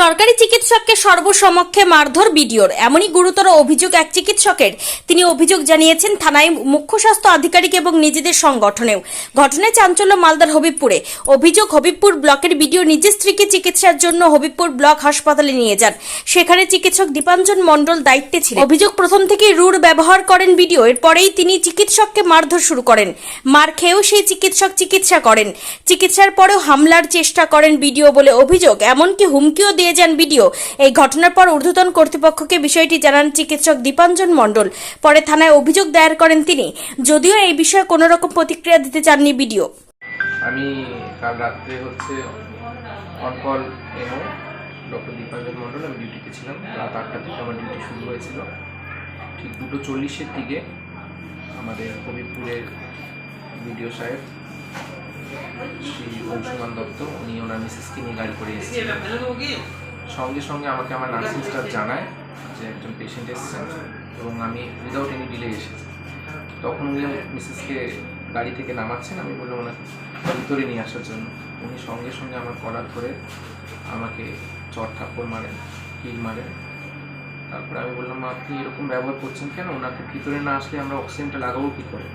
সরকারি চিকিৎসককে সর্বসমক্ষে মারধর বিডিওর। এমনই গুরুতর অভিযোগ এক চিকিৎসকের। তিনি অভিযোগ জানিয়েছেন, থানায় মুখ্য স্বাস্থ্য আধিকারিক এবং নিজেদের সংগঠনেও। ঘটনায় চাঞ্চল্য মালদার হবিবপুরে। অভিযোগ, হবিবপুর ব্লকের বিডিও নিজের স্ত্রীকে চিকিৎসার জন্য হবিবপুর ব্লক হাসপাতালে নিয়ে যান। সেখানে চিকিৎসক দীপাঞ্জন মণ্ডল দায়িত্বে ছিলেন। অভিযোগ প্রথম থেকেই রুড় ব্যবহার করেন বিডিও। এরপরেই তিনি চিকিৎসককে মারধর শুরু করেন। মার খেয়েও সেই চিকিৎসক চিকিৎসা করেন। চিকিৎসার পরেও হামলার চেষ্টা করেন বিডিও বলে অভিযোগ। এমনকি হুমকিও দিয়ে যান বিডিও। এই ঘটনার পর ঊর্ধ্বতন কর্তৃপক্ষকে বিষয়টি জানান চিকিৎসক দীপাঞ্জন মণ্ডল। পরে থানায় অভিযোগ দায়ের করেন তিনি। যদিও এই বিষয়ে কোনো রকম প্রতিক্রিয়া দিতে চাননি বিডিও। আমি কাল রাত্রে হচ্ছে on call MO doctor Dipanjan Mondal, আমি ডিউটিতে ছিলাম। রাত আটটা থেকে আমার ডিউটি শুরু হয়েছিল। ঠিক দুটো চল্লিশের দিকে আমাদের হবিবপুরের বিডিও সাহেব অংশুমান দত্ত উনি ওনার মিসেসকে নিয়ে গাড়ি করে এসেছিলেন। সঙ্গে সঙ্গে আমাকে আমার নার্সিং স্টাফ জানায় যে একজন পেশেন্ট এসেছেন এবং আমি উইদাউট এনি ডিলে এসেছি। তখন উনি মিসেসকে গাড়ি থেকে নামাচ্ছেন আমি বললাম ওনাকে ভিতরে নিয়ে আসার জন্য। উনি সঙ্গে সঙ্গে আমার কলার ধরে আমাকে চট থাপ্পড় মারেন কিল মারেন। তারপরে আমি বললাম আপনি এরকম ব্যবহার করছেন কেন? ওনাকে ভিতরে না আসলে আমরা অক্সিজেনটা লাগাবো কী করে?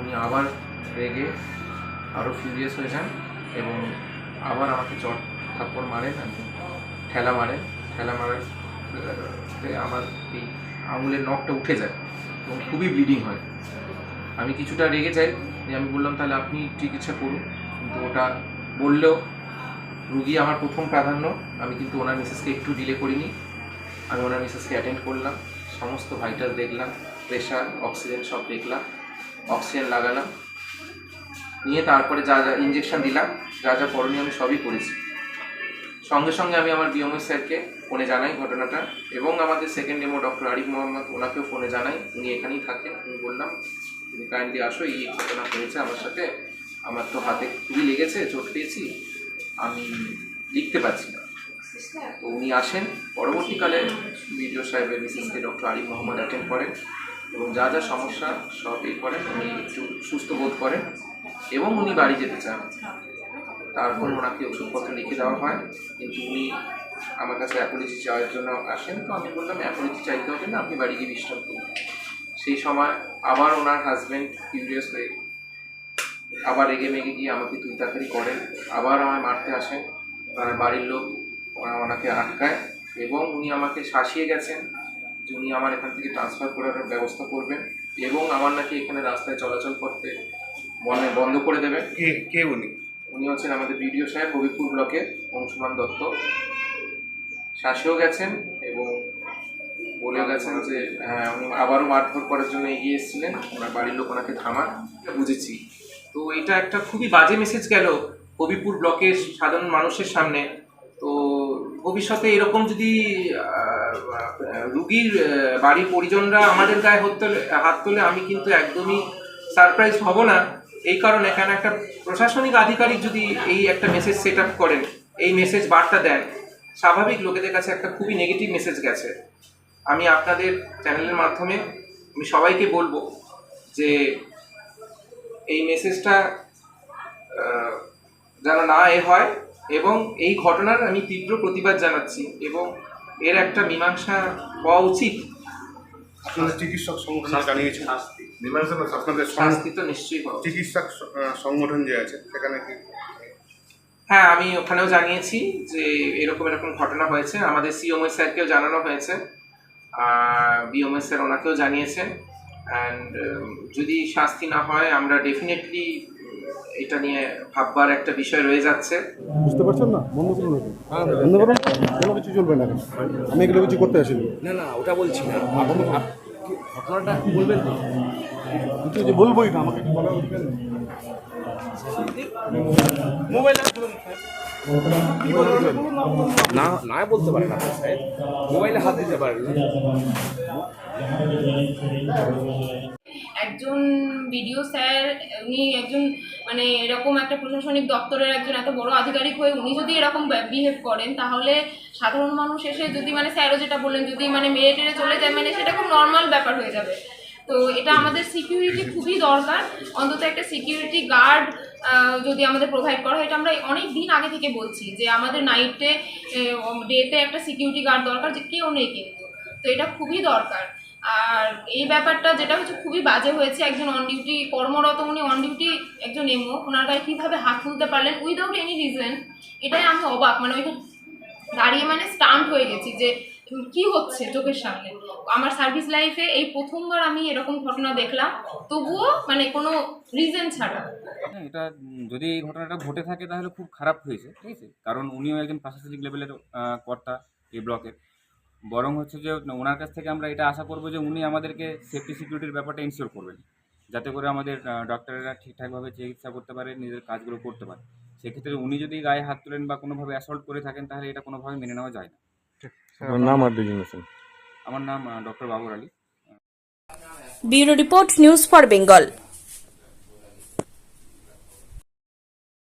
উনি আবার রেগে আরও ফিউরিয়াস হয়ে যান। এবং আবার আমাকে চট থাপ্পড় মারেন এবং ঠেলা মারেন ঠেলা মারার আমার এই আঙুলের নখটা উঠে যায় এবং খুবই ব্লিডিং হয়। আমি কিছুটা রেগে যাই যে আমি বললাম, তাহলে আপনি চিকিৎসা করুন। কিন্তু ওটা বললেও রুগী আমার প্রথম প্রাধান্য। আমি কিন্তু ওনার মিসেসকে একটু ডিলে করিনি। আমি ওনার মিসেসকে অ্যাটেন্ড করলাম। সমস্ত ভাইটাল দেখলাম প্রেশার অক্সিজেন সব দেখলাম অক্সিজেন লাগালাম। নিয়ে তারপরে যা যা ইঞ্জেকশন দিলাম, যা যা করণীয় আমি সবই করেছি। সঙ্গে সঙ্গে আমি আমার বিএমএস স্যারকে ফোনে জানাই ঘটনাটা এবং আমাদের সেকেন্ড ডেমো ডক্টর আরিফ মোহাম্মদ ওনাকেও ফোনে জানাই, উনি এখানেই থাকেন। আমি বললাম, তুমি কাইন্ডলি আসো, এই ঘটনা হয়েছে আমার সাথে। আমার তো হাতে খুবই লেগেছে, চোট পেয়েছি, আমি লিখতে পারছি না। তো উনি আসেন, পরবর্তীকালে বিডিও সাহেবের মিসেসকে ডক্টর আরিফ মোহাম্মদ অ্যাটেন্ড করেন এবং যা যা সমস্যা সব এই করেন। উনি একটু সুস্থ বোধ করেন। এবং উনি বাড়ি যেতে চান। তারপর ওনাকে ওষুধপত্র লিখে দেওয়া হয়। কিন্তু উনি আমার কাছে অ্যাপোলজি চাওয়ার জন্য আসেন, তো আমি বললাম অ্যাপোলজি চাইতে হবে না, আপনি বাড়ি গিয়ে বিশ্রাম করুন। সেই সময় আবার ওনার হাজব্যান্ড কিউরিয়াস হয়ে আবার রেগে মেগে গিয়ে আমাকে তুই তাড়াতাড়ি করেন। আবার আমায় মারতে আসেন। ওনার বাড়ির লোক, ওরা ওনাকে আটকায় এবং উনি আমাকে শাসিয়ে গেছেন যে উনি আমার এখান থেকে ট্রান্সফার করার ব্যবস্থা করবেন এবং আমার নাকি এখানে রাস্তায় চলাচল করতে বন্ধ বন্ধ করে দেবেন কে কে উনি? উনি হচ্ছেন আমাদের বিডিও সাহেব হবিপুর ব্লকের অংশুমান দত্ত। শাসেও গেছেন এবং বলে গেছেন যে হ্যাঁ উনি আবারও মারধর করার জন্য এগিয়ে এসেছিলেন। ওনার বাড়ির লোক ওনাকে থামান বুঝেছি। তো এটা একটা খুবই বাজে মেসেজ গেল হবিপুর ব্লকের সাধারণ মানুষের সামনে। তো ভবিষ্যতে এরকম যদি রুগীর বাড়ির পরিজনরা আমাদের গায়ে হাত তোলে হাত তোলে আমি কিন্তু একদমই সারপ্রাইজ হব না। এই কারণে এখানে একটা প্রশাসনিক আধিকারিক যদি এই একটা মেসেজ সেট আপ করেন এই মেসেজ বার্তা দেন স্বাভাবিক লোকেদের কাছে একটা খুবই নেগেটিভ মেসেজ গেছে। আমি আপনাদের চ্যানেলের মাধ্যমে আমি সবাইকে বলব যে এই মেসেজটা যেন না এ হয় এবং এই ঘটনার আমি তীব্র প্রতিবাদ জানাচ্ছি এবং এর একটা মীমাংসা হওয়া উচিত। আপনাদের চিকিৎসক সংগঠন আপনাদের শাস্তি তো নিশ্চয়ই চিকিৎসক সংগঠন যে আছে সেখানে কি? হ্যাঁ আমি ওখানেও জানিয়েছি যে এরকম এরকম ঘটনা হয়েছে। আমাদের সিওমএস স্যারকেও জানানো হয়েছে। বিওমএস স্যার ওনাকেও জানিয়েছেন অ্যান্ড যদি শাস্তি না হয় আমরা ডেফিনেটলি এটা নিয়ে ভাববার একটা বিষয় রয়ে যাচ্ছে। বুঝতে পারছেন না? বন্ধ করুন বন্ধ করুন। কোনো কিছু চলবে না আমি এগুলো কিছু করতে আসিনি। না না ওটা বলছি না। ঘটনাটা বলবেন তো? কিন্তু যে বলবোই না আমাকে। কি না না বলতে পারেন না মোবাইলে হাত দিতে পারেন একজন বিডিও স্যার, উনি একজন মানে এরকম একটা প্রশাসনিক দপ্তরের একজন এত বড় আধিকারিক হয়ে উনি যদি এরকম বিহেভ করেন, তাহলে সাধারণ মানুষ এসে যদি মানে স্যারও যেটা বললেন, যদি মানে মেরে টেরে চলে যায় মানে সেটা খুব নর্মাল ব্যাপার হয়ে যাবে। তো এটা আমাদের সিকিউরিটি খুবই দরকার। অন্তত একটা সিকিউরিটি গার্ড যদি আমাদের প্রোভাইড করা হয়, এটা আমরা অনেক দিন আগে থেকে বলছি যে আমাদের নাইটে ডেতে একটা সিকিউরিটি গার্ড দরকার যে কেউ নেই কিন্তু। তো এটা খুবই দরকার। আর এই ব্যাপারটা যেটা হচ্ছে খুবই বাজে হয়েছে, একজন অন ডিউটি কর্মরত উনি অন ডিউটি একজন এমও, ওনার গায়ে কীভাবে হাত তুলতে পারলেন উইদাউট এনি রিজন এটাই আমি অবাক মানে ওইখানে দাঁড়িয়ে মানে স্টান্ট হয়ে গেছি যে কি হচ্ছে চোখের সামনে। আমার সার্ভিস লাইফে এই প্রথমবার আমি এরকম ঘটনা দেখলাম, তবুও মানে কোনো রিজন ছাড়া। হ্যাঁ এটা যদি এই ঘটনাটা ঘটে থাকে তাহলে খুব খারাপ হয়েছে, ঠিক আছে? কারণ উনিও একজন প্রশাসনিক লেভেলের কর্তা এই ব্লকের। বরং হচ্ছে যে ওনার কাছ থেকে আমরা এটা আশা করব যে উনি আমাদেরকে সেফটি সিকিউরিটির ব্যাপারটা ইনশিওর করবেন। যাতে করে আমাদের ডক্টরেরা ঠিকঠাকভাবে চিকিৎসা করতে পারে নিজের কাজগুলো করতে পারে। সেক্ষেত্রে উনি যদি গায়ে হাত তোলেন বা কোনোভাবে অ্যাসল্ট করে থাকেন তাহলে এটা কোনোভাবে মেনে নেওয়া যায় না। নাম আর আমার নাম doctor Babar Ali. Bureau report news for Bengal.